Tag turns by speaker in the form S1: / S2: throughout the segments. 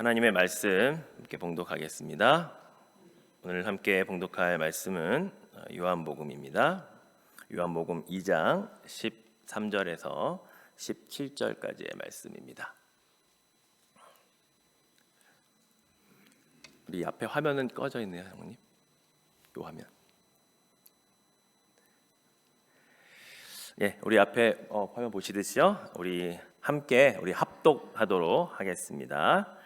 S1: 하나님의 말씀 함께 봉독하겠습니다. 오늘 함께 봉독할 말씀은 어, 요한복음입니다. 요한복음 2장 13절에서 17절까지의 말씀입니다. 우리 앞에 화면은 꺼져 있네요, 형님. 요 화면. 예, 우리 앞에 어, 화면 보시듯이요. 우리 함께 우리 합독하도록 하겠습니다.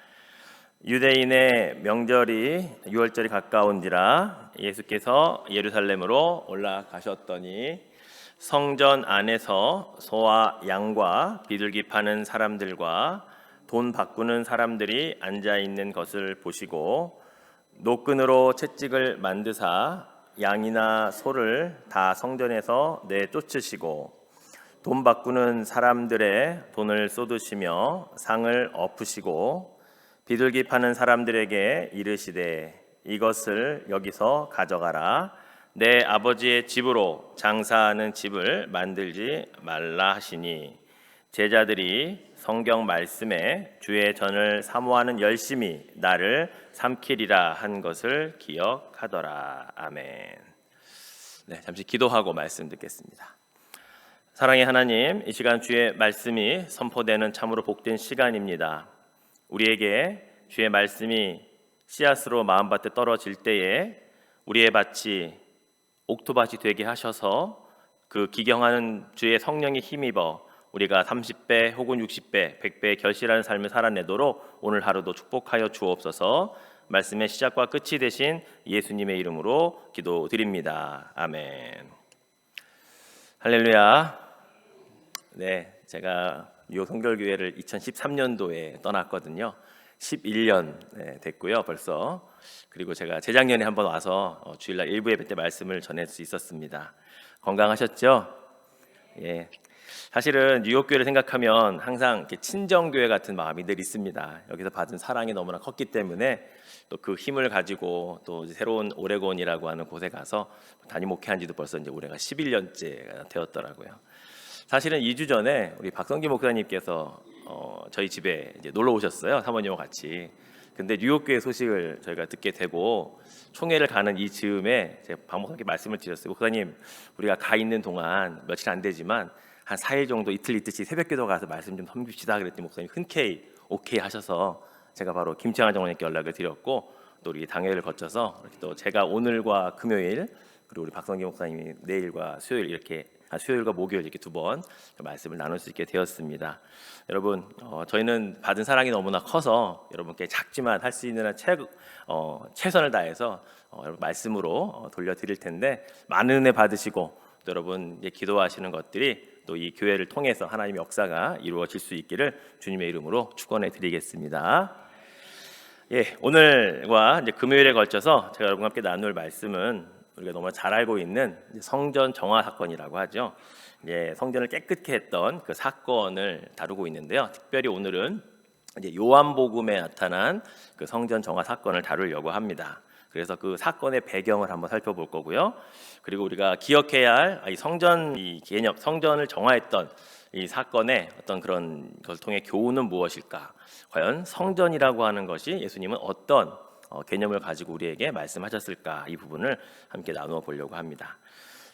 S1: 유대인의 명절이 6월절이 가까운지라 예수께서 예루살렘으로 올라가셨더니 성전 안에서 소와 양과 비둘기 파는 사람들과 돈 바꾸는 사람들이 앉아 있는 것을 보시고 노끈으로 채찍을 만드사 양이나 소를 다 성전에서 내쫓으시고 돈 바꾸는 사람들의 돈을 쏟으시며 상을 엎으시고 비둘기 파는 사람들에게 이르시되 이것을 여기서 가져가라 내 아버지의 집으로 장사하는 집을 만들지 말라 하시니 제자들이 성경 말씀에 주의 전을 사모하는 열심히 나를 삼키리라 한 것을 기억하더라 아멘. 네, 잠시 기도하고 말씀 듣겠습니다. 사랑의 하나님, 이 시간 주의 말씀이 선포되는 참으로 복된 시간입니다. 우리에게 주의 말씀이 씨앗으로 마음밭에 떨어질 때에 우리의 밭이 옥토밭이 되게 하셔서 그 기경하는 주의 성령에 힘입어 우리가 30배 혹은 60배, 100배의 결실하는 삶을 살아내도록 오늘 하루도 축복하여 주옵소서. 말씀의 시작과 끝이 되신 예수님의 이름으로 기도드립니다. 아멘. 할렐루야. 네, 제가 뉴욕 성결교회를 2013년도에 떠났거든요. 11년 네, 됐고요, 벌써. 그리고 제가 재작년에 한번 와서 어, 주일날 일부 예배 때 말씀을 전할 수 있었습니다. 건강하셨죠? 예. 사실은 뉴욕 교회를 생각하면 항상 이렇게 친정 교회 같은 마음이 늘 있습니다. 여기서 받은 사랑이 너무나 컸기 때문에 또 그 힘을 가지고 또 새로운 오레곤이라고 하는 곳에 가서 담임 목회한 지도 벌써 이제 올해가 11년째가 되었더라고요. 사실은 2주 전에 우리 박성기 목사님께서 어, 저희 집에 이제 놀러 오셨어요. 사모님과 같이. 근데 뉴욕 교회 소식을 저희가 듣게 되고 총회를 가는 이 즈음에 제가 박 목사님께 말씀을 드렸어요. 목사님, 우리가 가 있는 동안 며칠 안 되지만 한 4일 정도 이틀 있듯이 새벽기도 가서 말씀 좀 섬깁시다 그랬더니 목사님 흔쾌히 오케이 하셔서 제가 바로 김창환 장로님께 연락을 드렸고 또 우리 당회를 거쳐서 이렇게 또 제가 오늘과 금요일 그리고 우리 박성기 목사님이 내일과 수요일 이렇게 아, 수요일과 목요일 이렇게 두 번 말씀을 나눌 수 있게 되었습니다. 여러분 어, 저희는 받은 사랑이 너무나 커서 여러분께 작지만 할 수 있는 한 최, 어, 최선을 다해서 어, 여러분 말씀으로 어, 돌려드릴 텐데 많은 은혜 받으시고 또 여러분 이제 기도하시는 것들이 또 이 교회를 통해서 하나님의 역사가 이루어질 수 있기를 주님의 이름으로 축원해 드리겠습니다. 예, 오늘과 이제 금요일에 걸쳐서 제가 여러분과 함께 나눌 말씀은 우리가 너무 잘 알고 있는 성전 정화 사건이라고 하죠. 이제 성전을 깨끗게 했던 그 사건을 다루고 있는데요. 특별히 오늘은 이제 요한복음에 나타난 그 성전 정화 사건을 다루려고 합니다. 그래서 그 사건의 배경을 한번 살펴볼 거고요. 그리고 우리가 기억해야 할 이 성전 이 개념, 성전을 정화했던 이 사건의 어떤 그런 것을 통해 교훈은 무엇일까? 과연 성전이라고 하는 것이 예수님은 어떤 어, 개념을 가지고 우리에게 말씀하셨을까? 이 부분을 함께 나누어 보려고 합니다.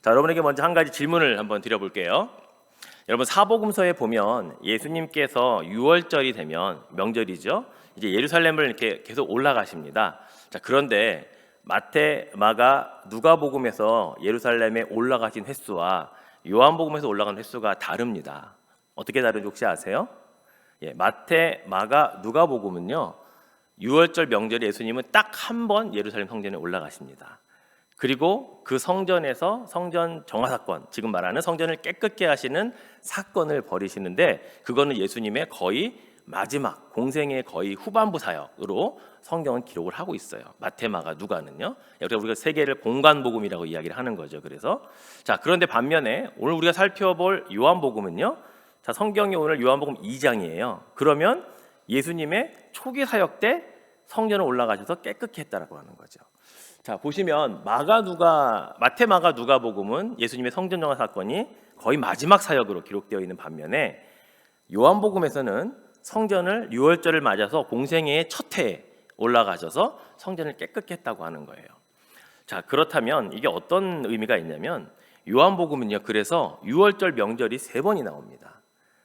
S1: 자, 여러분에게 먼저 한 가지 질문을 한번 드려볼게요. 여러분 사복음서에 보면 예수님께서 6월절이 되면 명절이죠. 이제 예루살렘을 이렇게 계속 올라가십니다. 자, 그런데 마태, 마가, 누가복음에서 예루살렘에 올라가신 횟수와 요한복음에서 올라간 횟수가 다릅니다. 어떻게 다른지 혹시 아세요? 예, 마태, 마가, 누가복음은요. 6월절 명절에 예수님은 딱 한 번 예루살렘 성전에 올라가십니다. 그리고 그 성전에서 성전 정화 사건, 지금 말하는 성전을 깨끗게 하시는 사건을 벌이시는데 그거는 예수님의 거의 마지막 공생의 거의 후반부 사역으로 성경은 기록을 하고 있어요. 마테마가 누가는요. 그래서 우리가 세계를 공간 복음이라고 이야기를 하는 거죠. 그래서 자 그런데 반면에 오늘 우리가 살펴볼 요한복음은요. 자 성경이 오늘 요한복음 2장이에요. 그러면 예수님의 초기 사역 때 성전을 올라가셔서 깨끗게 했다라고 하는 거죠. 자 보시면 마가 누가 마테 마가 누가복음은 예수님의 성전 정화 사건이 거의 마지막 사역으로 기록되어 있는 반면에 요한복음에서는 성전을 유월절을 맞아서 공생애의 첫 해에 올라가셔서 성전을 깨끗게 했다고 하는 거예요. 자, 그렇다면 이게 어떤 의미가 있냐면 요한복음은요. 그래서 유월절 명절이 세 번이 나옵니다.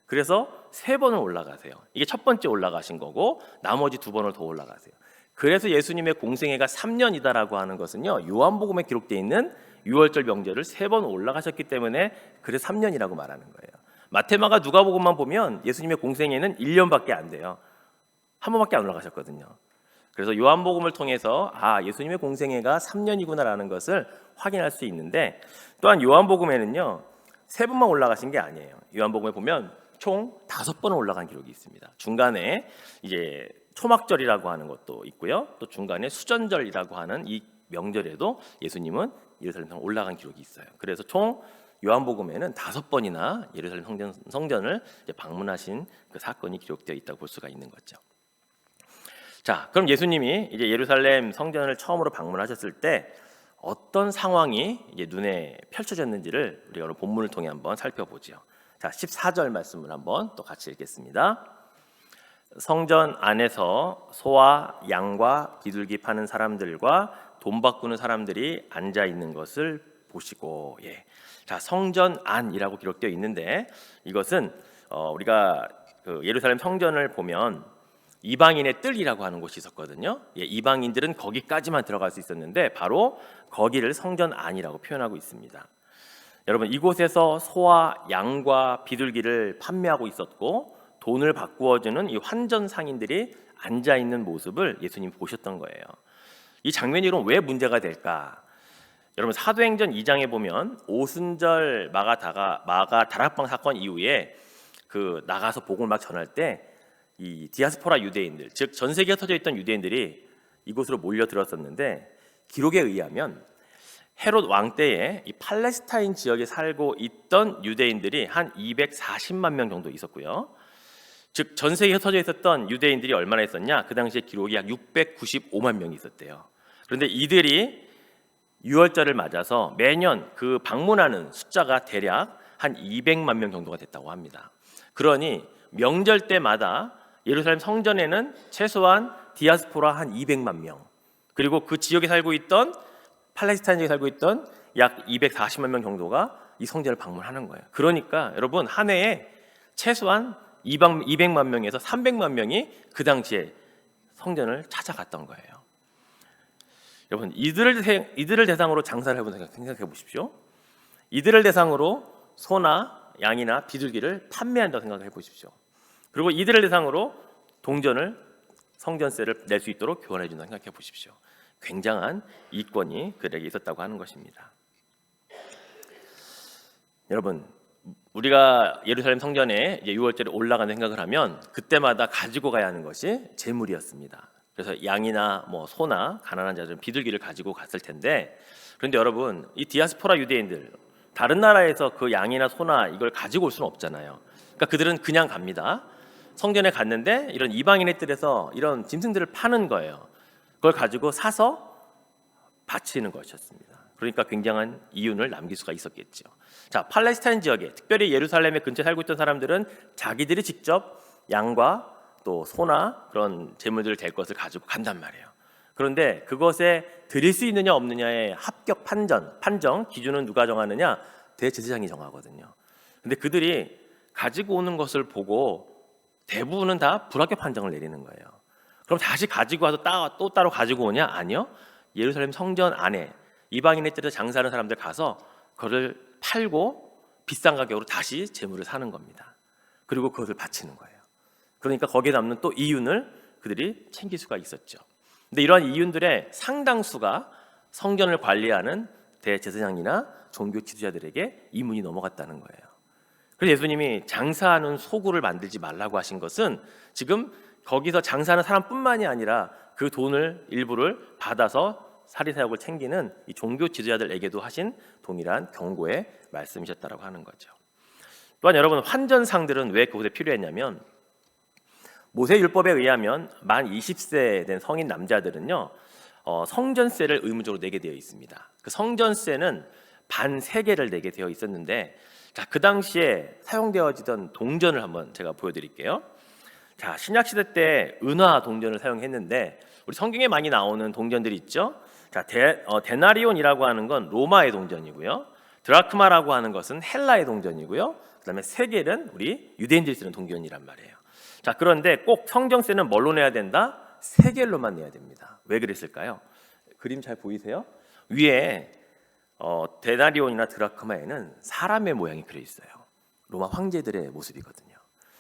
S1: 그래서 세 번을 올라가세요. 이게 첫 번째 올라가신 거고 나머지 두 번을 더 올라가세요. 그래서 예수님의 공생애가 3년이다라고 하는 것은요. 요한복음에 기록되어 있는 유월절 명절을 세 번 올라가셨기 때문에 그래서 3년이라고 말하는 거예요. 마테마가 누가복음만 보면 예수님의 공생애는 1년밖에 안 돼요. 한 번밖에 안 올라가셨거든요. 그래서 요한복음을 통해서 아 예수님의 공생애가 3년이구나라는 것을 확인할 수 있는데 또한 요한복음에는요 세 번만 올라가신 게 아니에요. 요한복음에 보면 총 다섯 번 올라간 기록이 있습니다. 중간에 이제 초막절이라고 하는 것도 있고요. 또 중간에 수전절이라고 하는 이 명절에도 예수님은 예루살렘 성 올라간 기록이 있어요. 그래서 총 요한복음에는 다섯 번이나 예루살렘 성전, 성전을 방문하신 그 사건이 기록되어 있다고 볼 수가 있는 거죠. 자, 그럼 예수님이 이제 예루살렘 성전을 처음으로 방문하셨을 때 어떤 상황이 이제 눈에 펼쳐졌는지를 우리가 오늘 본문을 통해 한번 살펴보죠. 자, 14절 말씀을 한번 또 같이 읽겠습니다. 성전 안에서 소와 양과 비둘기 파는 사람들과 돈 바꾸는 사람들이 앉아 있는 것을 보시고, 예. 자, 성전 안이라고 기록되어 있는데 이것은 어, 우리가 그 예루살렘 성전을 보면 이방인의 뜰이라고 하는 곳이 있었거든요. 예, 이방인들은 거기까지만 들어갈 수 있었는데 바로 거기를 성전 안이라고 표현하고 있습니다. 여러분 이곳에서 소와 양과 비둘기를 판매하고 있었고 돈을 바꾸어 주는 이 환전 상인들이 앉아 있는 모습을 예수님 보셨던 거예요. 이 장면이 그럼 왜 문제가 될까? 여러분 사도행전 2장에 보면 오순절 마가 다가 마가 다락방 사건 이후에 그 나가서 복음을 막 전할 때 이 디아스포라 유대인들 즉 전 세계에 흩어져 있던 유대인들이 이곳으로 몰려 들었었는데 기록에 의하면 헤롯 왕 때에 이 팔레스타인 지역에 살고 있던 유대인들이 한 240만 명 정도 있었고요. 즉 전 세계에 흩어져 있었던 유대인들이 얼마나 있었냐? 그 당시에 기록이 약 695만 명이 있었대요. 그런데 이들이 유월절을 맞아서 매년 그 방문하는 숫자가 대략 한 200만 명 정도가 됐다고 합니다. 그러니 명절 때마다 예루살렘 성전에는 최소한 디아스포라 한 200만 명 그리고 그 지역에 살고 있던 팔레스타인 지역에 살고 있던 약 240만 명 정도가 이 성전을 방문하는 거예요. 그러니까 여러분 한 해에 최소한 200만 명에서 300만 명이 그 당시에 성전을 찾아갔던 거예요. 여러분 이들을 대, 이들을 대상으로 장사를 해본 생각 생각해 보십시오. 이들을 대상으로 소나 양이나 비둘기를 판매한다고 생각해 보십시오. 그리고 이들을 대상으로 동전을 성전세를 낼 수 있도록 교환해 준다고 생각해 보십시오. 굉장한 이권이 그들에게 있었다고 하는 것입니다. 여러분, 우리가 예루살렘 성전에 이제 6월절에 올라가는 생각을 하면 그때마다 가지고 가야 하는 것이 재물이었습니다. 그래서 양이나 뭐 소나 가난한 자들은 비둘기를 가지고 갔을 텐데 그런데 여러분 이 디아스포라 유대인들 다른 나라에서 그 양이나 소나 이걸 가지고 올 수는 없잖아요. 그러니까 그들은 그냥 갑니다. 성전에 갔는데 이런 이방인의 뜰에서 이런 짐승들을 파는 거예요. 그걸 가지고 사서 바치는 것이었습니다. 그러니까 굉장한 이윤을 남길 수가 있었겠죠. 자, 팔레스타인 지역에 특별히 예루살렘에 근처에 살고 있던 사람들은 자기들이 직접 양과 또 소나 그런 재물들을 될 것을 가지고 간단 말이에요. 그런데 그것에 드릴 수 있느냐 없느냐의 합격 판정, 판정 기준은 누가 정하느냐? 대제사장이 정하거든요. 근데 그들이 가지고 오는 것을 보고 대부분은 다 불합격 판정을 내리는 거예요. 그럼 다시 가지고 와서 따, 또 따로 가지고 오냐? 아니요. 예루살렘 성전 안에 이방인의 뜻에 장사하는 사람들 가서 그를 팔고 비싼 가격으로 다시 재물을 사는 겁니다. 그리고 그것을 바치는 거예요. 그러니까 거기에 남는 또 이윤을 그들이 챙길 수가 있었죠. 근데 이러한 이윤들의 상당수가 성전을 관리하는 대제사장이나 종교 지도자들에게 이문이 넘어갔다는 거예요. 그래서 예수님이 장사하는 소굴을 만들지 말라고 하신 것은 지금 거기서 장사하는 사람뿐만이 아니라 그 돈을 일부를 받아서 사리사욕을 챙기는 이 종교 지도자들에게도 하신 동일한 경고의 말씀이셨다라고 하는 거죠. 또한 여러분 환전상들은 왜 그곳에 필요했냐면 모세 율법에 의하면 만 20세 된 성인 남자들은요 어, 성전세를 의무적으로 내게 되어 있습니다. 그 성전세는 반 세계를 내게 되어 있었는데 자, 그 당시에 사용되어지던 동전을 한번 제가 보여드릴게요. 자, 신약 시대 때 은화 동전을 사용했는데 우리 성경에 많이 나오는 동전들이 있죠. 자, 데, 어, 데나리온이라고 하는 건 로마의 동전이고요. 드라크마라고 하는 것은 헬라의 동전이고요. 그다음에 세겔은 우리 유대인들이 쓰는 동전이란 말이에요. 자, 그런데 꼭 성경세는 뭘로 내야 된다? 세겔로만 내야 됩니다. 왜 그랬을까요? 그림 잘 보이세요? 위에 어, 데나리온이나 드라크마에는 사람의 모양이 그려 있어요. 로마 황제들의 모습이거든요.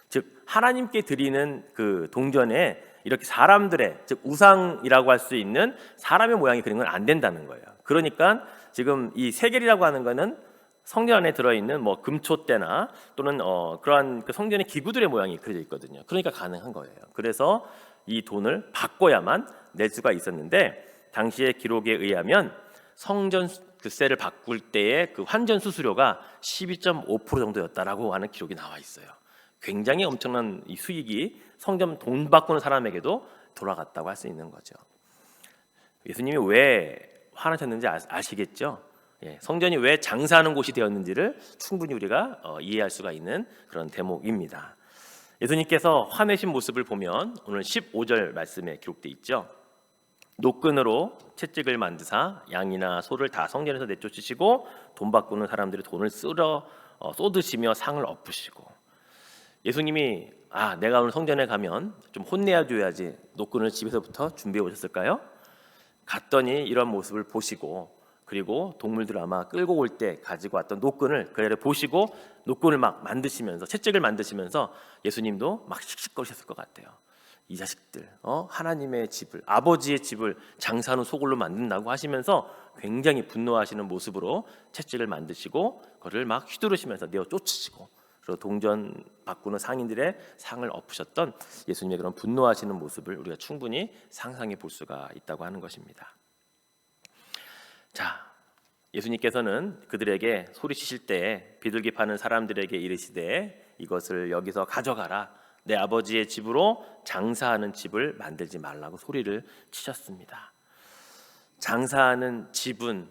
S1: 즉 하나님께 드리는 그 동전에 이렇게 사람들의 즉 우상이라고 할 수 있는 사람의 모양이 그린 건 안 된다는 거예요. 그러니까 지금 이 세겔이라고 하는 거는 성전 안에 들어 있는 뭐 금초대나 또는 어 그러한 그 성전의 기구들의 모양이 그려져 있거든요. 그러니까 가능한 거예요. 그래서 이 돈을 바꿔야만 낼 수가 있었는데 당시의 기록에 의하면 성전 그 세를 바꿀 때의 그 환전 수수료가 12.5% 정도였다라고 하는 기록이 나와 있어요. 굉장히 엄청난 이 수익이 성전 돈 바꾸는 사람에게도 돌아갔다고 할 수 있는 거죠. 예수님이 왜 화나셨는지 아- 아시겠죠? 예, 성전이 왜 장사하는 곳이 되었는지를 충분히 우리가 어, 이해할 수가 있는 그런 대목입니다. 예수님께서 화내신 모습을 보면 오늘 15절 말씀에 기록돼 있죠. 노끈으로 채찍을 만드사 양이나 소를 다 성전에서 내쫓으시고 돈 바꾸는 사람들이 돈을 쓸어 어, 쏟으시며 상을 엎으시고 예수님이 아 내가 오늘 성전에 가면 좀 혼내야 줘야지 노끈을 집에서부터 준비해 오셨을까요? 갔더니 이런 모습을 보시고 그리고 동물들 아마 끌고 올 때 가지고 왔던 노끈을 그 애를 보시고 노끈을 막 만드시면서 채찍을 만드시면서 예수님도 막 씩씩거리셨을 것 같아요. 이 자식들, 어? 하나님의 집을 아버지의 집을 장사하는 소굴로 만든다고 하시면서 굉장히 분노하시는 모습으로 채찍을 만드시고 그를 막 휘두르시면서 내어 쫓으시고 그리고 동전 바꾸는 상인들의 상을 엎으셨던 예수님의 그런 분노하시는 모습을 우리가 충분히 상상해 볼 수가 있다고 하는 것입니다. 자, 예수님께서는 그들에게 소리치실 때 비둘기 파는 사람들에게 이르시되 이것을 여기서 가져가라. 내 아버지의 집으로 장사하는 집을 만들지 말라고 소리를 치셨습니다. 장사하는 집은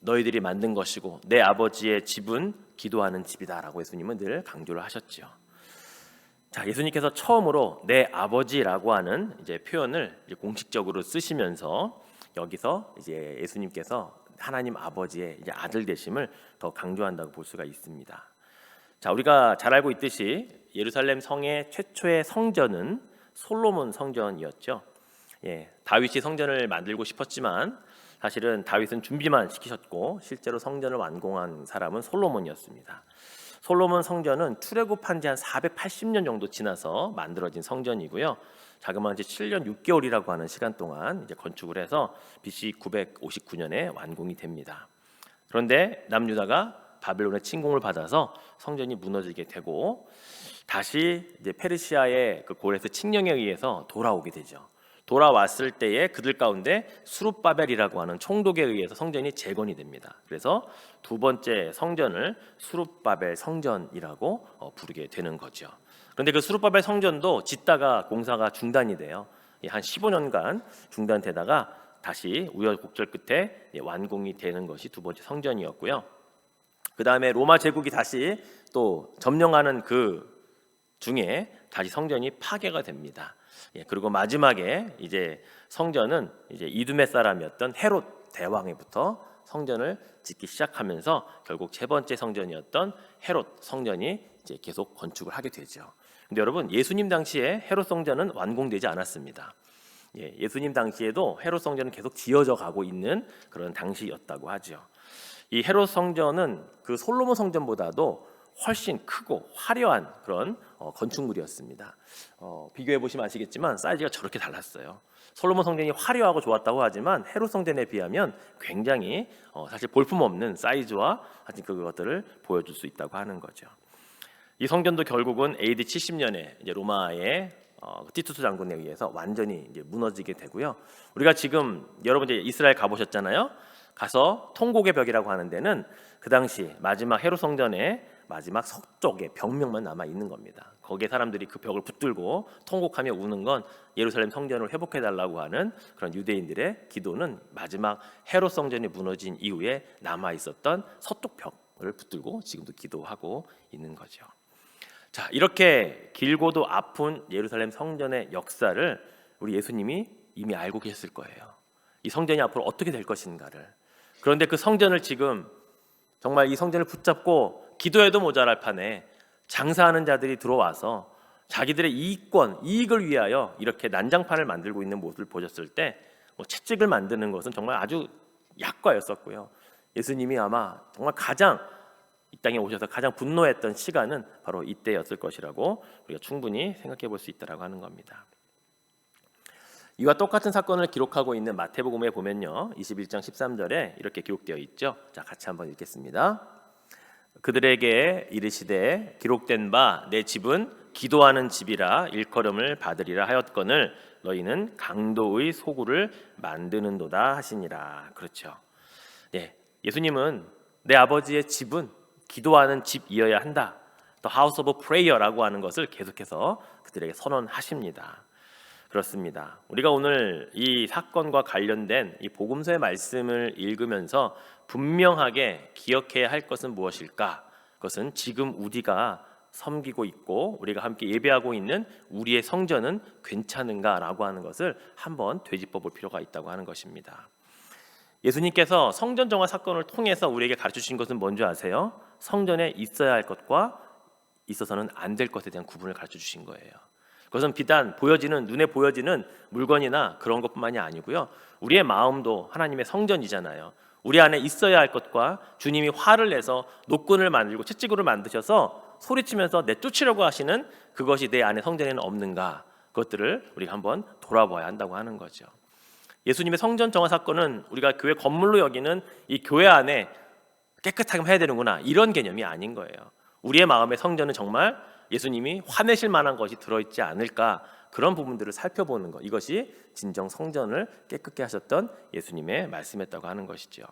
S1: 너희들이 만든 것이고 내 아버지의 집은 기도하는 집이다라고 예수님은 늘 강조를 하셨지요. 자, 예수님께서 처음으로 내 아버지라고 하는 이제 표현을 이제 공식적으로 쓰시면서 여기서 이제 예수님께서 하나님 아버지의 이제 아들 되심을 더 강조한다고 볼 수가 있습니다. 자, 우리가 잘 알고 있듯이 예루살렘 성의 최초의 성전은 솔로몬 성전이었죠. 예, 다윗이 성전을 만들고 싶었지만 사실은 다윗은 준비만 시키셨고 실제로 성전을 완공한 사람은 솔로몬이었습니다. 솔로몬 성전은 출애굽한 지 한 480년 정도 지나서 만들어진 성전이고요. 자그마한 이제 7년 6개월이라고 하는 시간 동안 이제 건축을 해서 BC 959년에 완공이 됩니다. 그런데 남유다가 바벨론의 침공을 받아서 성전이 무너지게 되고 다시 이제 페르시아의 그 고레스 칙령에 의해서 돌아오게 되죠. 돌아왔을 때에 그들 가운데 수룹바벨이라고 하는 총독에 의해서 성전이 재건이 됩니다. 그래서 두 번째 성전을 수룹바벨 성전이라고 어, 부르게 되는 거죠. 그런데 그 수룹바벨 성전도 짓다가 공사가 중단이 돼요. 예, 한 15년간 중단되다가 다시 우여곡절 끝에 예, 완공이 되는 것이 두 번째 성전이었고요. 그 다음에 로마 제국이 다시 또 점령하는 그 중에 다시 성전이 파괴가 됩니다. 예, 그리고 마지막에 이제 성전은 이제 이두메 사람이었던 헤롯 대왕에부터 성전을 짓기 시작하면서 결국 세 번째 성전이었던 헤롯 성전이 이제 계속 건축을 하게 되죠. 근데 여러분 예수님 당시에 헤롯 성전은 완공되지 않았습니다. 예, 예수님 당시에도 헤롯 성전은 계속 지어져 가고 있는 그런 당시였다고 하죠. 이 헤롯 성전은 그 솔로몬 성전보다도 훨씬 크고 화려한 그런 어, 건축물이었습니다. 어, 비교해 보시면 아시겠지만 사이즈가 저렇게 달랐어요. 솔로몬 성전이 화려하고 좋았다고 하지만 헤롯 성전에 비하면 굉장히 어, 사실 볼품 없는 사이즈와 하여튼 그것들을 보여줄 수 있다고 하는 거죠. 이 성전도 결국은 AD 70년에 이제 로마의 어, 티투스 장군에 의해서 완전히 이제 무너지게 되고요. 우리가 지금 여러분 이제 이스라엘 가보셨잖아요. 가서 통곡의 벽이라고 하는 데는 그 당시 마지막 헤롯 성전의 마지막 서쪽에 벽면만 남아 있는 겁니다. 거기에 사람들이 그 벽을 붙들고 통곡하며 우는 건 예루살렘 성전을 회복해 달라고 하는 그런 유대인들의 기도는 마지막 헤롯 성전이 무너진 이후에 남아 있었던 서쪽 벽을 붙들고 지금도 기도하고 있는 거죠. 자, 이렇게 길고도 아픈 예루살렘 성전의 역사를 우리 예수님이 이미 알고 계셨을 거예요. 이 성전이 앞으로 어떻게 될 것인가를. 그런데 그 성전을 지금 정말 이 성전을 붙잡고 기도해도 모자랄 판에 장사하는 자들이 들어와서 자기들의 이익권, 이익을 위하여 이렇게 난장판을 만들고 있는 모습을 보셨을 때 뭐 채찍을 만드는 것은 정말 아주 약과였었고요. 예수님이 아마 정말 가장 이 땅에 오셔서 가장 분노했던 시간은 바로 이때였을 것이라고 우리가 충분히 생각해 볼 수 있다라고 하는 겁니다. 이와 똑같은 사건을 기록하고 있는 마태복음에 보면요. 21장 13절에 이렇게 기록되어 있죠. 자, 같이 한번 읽겠습니다. 그들에게 이르시되 기록된 바 내 집은 기도하는 집이라 일컬음을 받으리라 하였거늘 너희는 강도의 소굴을 만드는도다 하시니라. 그렇죠. 네, 예수님은 내 아버지의 집은 기도하는 집이어야 한다. 또 House of Prayer라고 하는 것을 계속해서 그들에게 선언하십니다. 그렇습니다. 우리가 오늘 이 사건과 관련된 이 복음서의 말씀을 읽으면서 분명하게 기억해야 할 것은 무엇일까? 그것은 지금 우리가 섬기고 있고 우리가 함께 예배하고 있는 우리의 성전은 괜찮은가라고 하는 것을 한번 되짚어 볼 필요가 있다고 하는 것입니다. 예수님께서 성전 정화 사건을 통해서 우리에게 가르쳐 주신 것은 뭔지 아세요? 성전에 있어야 할 것과 있어서는 안 될 것에 대한 구분을 가르쳐 주신 거예요. 그것은 비단 보여지는 눈에 보여지는 물건이나 그런 것뿐만이 아니고요. 우리의 마음도 하나님의 성전이잖아요. 우리 안에 있어야 할 것과 주님이 화를 내서 노끈을 만들고 채찍으로 만드셔서 소리치면서 내쫓으려고 하시는 그것이 내 안에 성전에는 없는가 그것들을 우리가 한번 돌아봐야 한다고 하는 거죠. 예수님의 성전 정화 사건은 우리가 교회 건물로 여기는 이 교회 안에 깨끗하게 해야 되는구나 이런 개념이 아닌 거예요. 우리의 마음의 성전은 정말 예수님이 화내실 만한 것이 들어있지 않을까 그런 부분들을 살펴보는 것 이것이 진정 성전을 깨끗게 하셨던 예수님의 말씀했다고 하는 것이죠.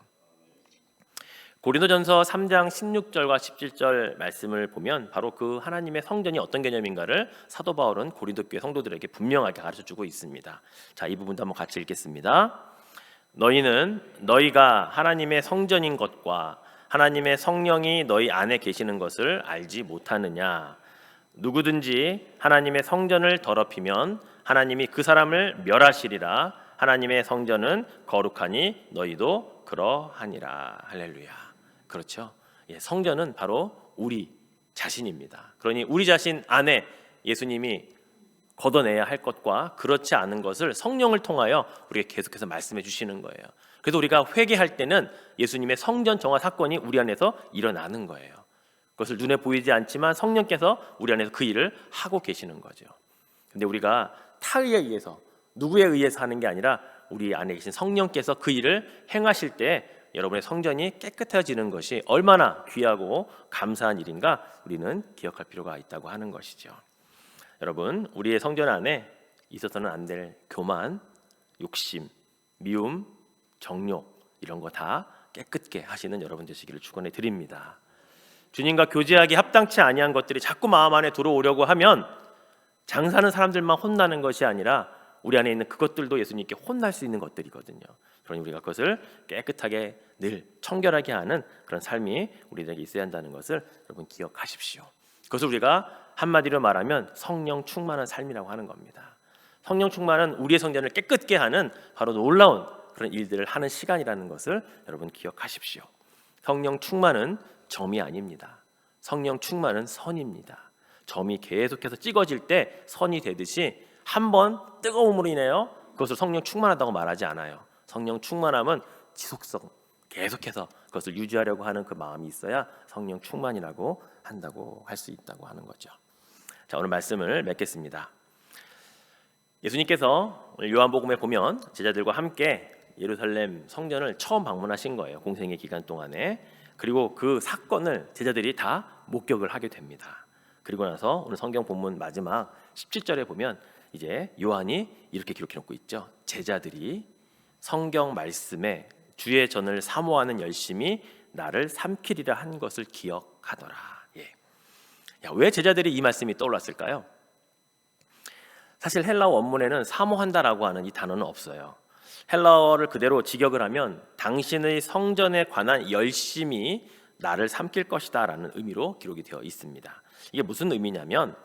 S1: 고린도전서 3장 16절과 17절 말씀을 보면 바로 그 하나님의 성전이 어떤 개념인가를 사도 바울은 고린도 교회 성도들에게 분명하게 가르쳐 주고 있습니다. 자, 이 부분도 한번 같이 읽겠습니다. 너희는 너희가 하나님의 성전인 것과 하나님의 성령이 너희 안에 계시는 것을 알지 못하느냐? 누구든지 하나님의 성전을 더럽히면 하나님이 그 사람을 멸하시리라. 하나님의 성전은 거룩하니 너희도 그러하니라. 할렐루야. 그렇죠. 예, 성전은 바로 우리 자신입니다. 그러니 우리 자신 안에 예수님이 걷어내야 할 것과 그렇지 않은 것을 성령을 통하여 우리에게 계속해서 말씀해 주시는 거예요. 그래서 우리가 회개할 때는 예수님의 성전 정화 사건이 우리 안에서 일어나는 거예요. 그것을 눈에 보이지 않지만 성령께서 우리 안에서 그 일을 하고 계시는 거죠. 근데 우리가 타의에 의해서 누구에 의해서 하는 게 아니라 우리 안에 계신 성령께서 그 일을 행하실 때 여러분의 성전이 깨끗해지는 것이 얼마나 귀하고 감사한 일인가 우리는 기억할 필요가 있다고 하는 것이죠. 여러분, 우리의 성전 안에 있어서는 안 될 교만, 욕심, 미움, 정욕 이런 거 다 깨끗게 하시는 여러분 되시기를 축원해 드립니다. 주님과 교제하기 합당치 아니한 것들이 자꾸 마음 안에 들어오려고 하면 장사는 사람들만 혼나는 것이 아니라 우리 안에 있는 그것들도 예수님께 혼날 수 있는 것들이거든요. 그러니 우리가 그것을 깨끗하게 늘 청결하게 하는 그런 삶이 우리에게 있어야 한다는 것을 여러분 기억하십시오. 그것을 우리가 한마디로 말하면 성령 충만한 삶이라고 하는 겁니다. 성령 충만은 우리의 성전을 깨끗게 하는 바로 놀라운 그런 일들을 하는 시간이라는 것을 여러분 기억하십시오. 성령 충만은 점이 아닙니다. 성령 충만은 선입니다. 점이 계속해서 찍어질 때 선이 되듯이 한 번 뜨거움으로 인하여 그것을 성령 충만하다고 말하지 않아요. 성령 충만함은 지속성 계속해서 그것을 유지하려고 하는 그 마음이 있어야 성령 충만이라고 한다고 할 수 있다고 하는 거죠. 자 오늘 말씀을 맺겠습니다. 예수님께서 요한복음에 보면 제자들과 함께 예루살렘 성전을 처음 방문하신 거예요. 공생의 기간 동안에. 그리고 그 사건을 제자들이 다 목격을 하게 됩니다. 그리고 나서 오늘 성경 본문 마지막 17절에 보면 이제 요한이 이렇게 기록해 놓고 있죠. 제자들이 성경 말씀에 주의 전을 사모하는 열심이 나를 삼키리라 한 것을 기억하더라. 예. 야, 왜 제자들이 이 말씀이 떠올랐을까요? 사실 헬라어 원문에는 사모한다라고 하는 이 단어는 없어요. 헬라어를 그대로 직역을 하면 당신의 성전에 관한 열심이 나를 삼킬 것이다라는 의미로 기록이 되어 있습니다. 이게 무슨 의미냐면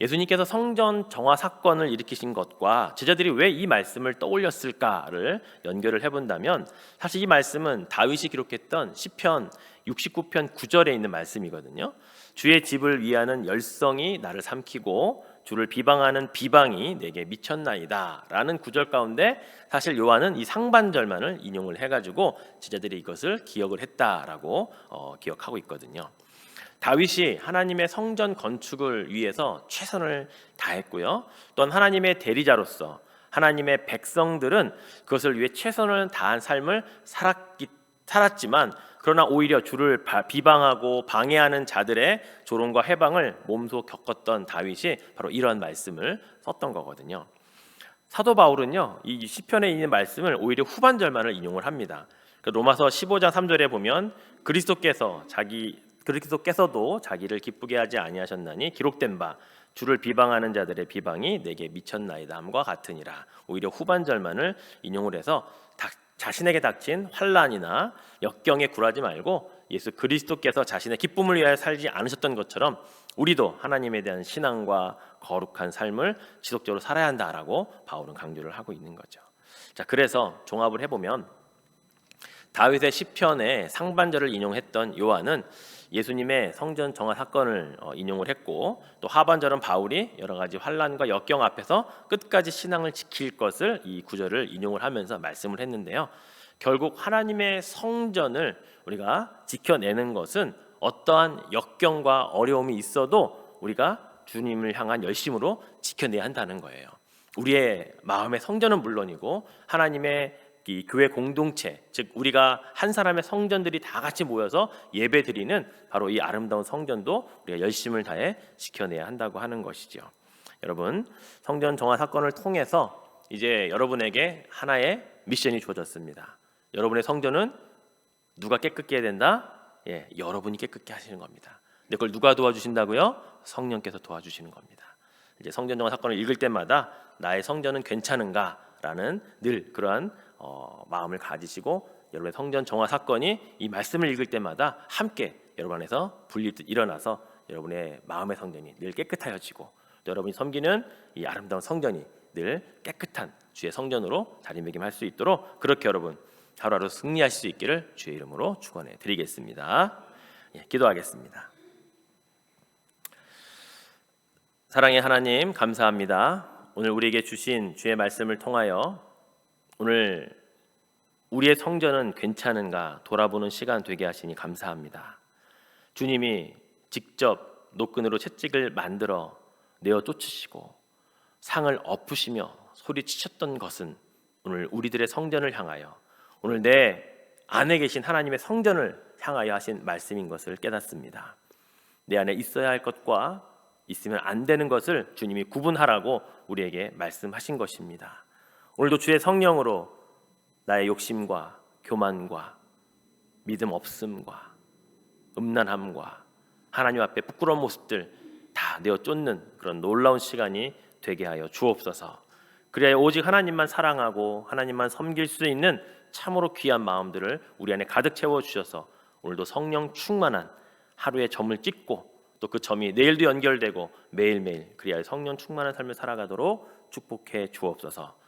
S1: 예수님께서 성전 정화 사건을 일으키신 것과 제자들이 왜 이 말씀을 떠올렸을까를 연결을 해본다면 사실 이 말씀은 다윗이 기록했던 시편 69편 9절에 있는 말씀이거든요. 주의 집을 위하는 열성이 나를 삼키고 주를 비방하는 비방이 내게 미쳤나이다라는 구절 가운데 사실 요한은 이 상반절만을 인용을 해가지고 제자들이 이것을 기억을 했다라고 어, 기억하고 있거든요. 다윗이 하나님의 성전 건축을 위해서 최선을 다했고요. 또한 하나님의 대리자로서 하나님의 백성들은 그것을 위해 최선을 다한 삶을 살았기, 살았지만 그러나 오히려 주를 바- 비방하고 방해하는 자들의 조롱과 해방을 몸소 겪었던 다윗이 바로 이런 말씀을 썼던 거거든요. 사도 바울은요 이 시편에 있는 말씀을 오히려 후반절만을 인용을 합니다. 그 로마서 15장 3절에 보면 그리스도께서 자기 그리스도께서도 자기를 기쁘게 하지 아니하셨나니 기록된 바 주를 비방하는 자들의 비방이 내게 미쳤나이다 함과 같으니라. 오히려 후반절만을 인용을 해서 닥- 자신에게 닥친 환란이나 역경에 굴하지 말고 예수 그리스도께서 자신의 기쁨을 위하여 살지 않으셨던 것처럼 우리도 하나님에 대한 신앙과 거룩한 삶을 지속적으로 살아야 한다라고 바울은 강조를 하고 있는 거죠. 자, 그래서 종합을 해 보면 다윗의 시편의 상반절을 인용했던 요한은 예수님의 성전 정화 사건을 어, 인용을 했고 또 하반절은 바울이 여러 가지 환란과 역경 앞에서 끝까지 신앙을 지킬 것을 이 구절을 인용을 하면서 말씀을 했는데요. 결국 하나님의 성전을 우리가 지켜내는 것은 어떠한 역경과 어려움이 있어도 우리가 주님을 향한 열심으로 지켜내야 한다는 거예요. 우리의 마음의 성전은 물론이고 하나님의 이 교회 공동체, 즉 우리가 한 사람의 성전들이 다 같이 모여서 예배 드리는 바로 이 아름다운 성전도 우리가 열심을 다해 지켜내야 한다고 하는 것이죠. 여러분, 성전 정화 사건을 통해서 이제 여러분에게 하나의 미션이 주어졌습니다. 여러분의 성전은 누가 깨끗게 해야 된다? 예, 여러분이 깨끗게 하시는 겁니다. 근데 그걸 누가 도와주신다고요? 성령께서 도와주시는 겁니다. 이제 성전 정화 사건을 읽을 때마다 나의 성전은 괜찮은가라는 늘 그러한 어, 마음을 가지시고 여러분의 성전 정화 사건이 이 말씀을 읽을 때마다 함께 여러분 안에서 분리듯 일어나서 여러분의 마음의 성전이 늘 깨끗하여지고 또 여러분이 섬기는 이 아름다운 성전이 늘 깨끗한 주의 성전으로 자리매김할 수 있도록 그렇게 여러분 하루하루 승리하실 수 있기를 주의 이름으로 축원해 드리겠습니다. 예, 기도하겠습니다. 사랑의 하나님 감사합니다. 오늘 우리에게 주신 주의 말씀을 통하여 오늘 우리의 성전은 괜찮은가 돌아보는 시간 되게 하시니 감사합니다. 주님이 직접 노끈으로 채찍을 만들어 내어 쫓으시고 상을 엎으시며 소리치셨던 것은 오늘 우리들의 성전을 향하여 오늘 내 안에 계신 하나님의 성전을 향하여 하신 말씀인 것을 깨닫습니다. 내 안에 있어야 할 것과 있으면 안 되는 것을 주님이 구분하라고 우리에게 말씀하신 것입니다. 오늘도 주의 성령으로 나의 욕심과 교만과 믿음 없음과 음란함과 하나님 앞에 부끄러운 모습들 다 내어 쫓는 그런 놀라운 시간이 되게 하여 주옵소서. 그래야 오직 하나님만 사랑하고 하나님만 섬길 수 있는 참으로 귀한 마음들을 우리 안에 가득 채워 주셔서 오늘도 성령 충만한 하루의 점을 찍고 또 그 점이 내일도 연결되고 매일매일 그리하여 성령 충만한 삶을 살아가도록 축복해 주옵소서.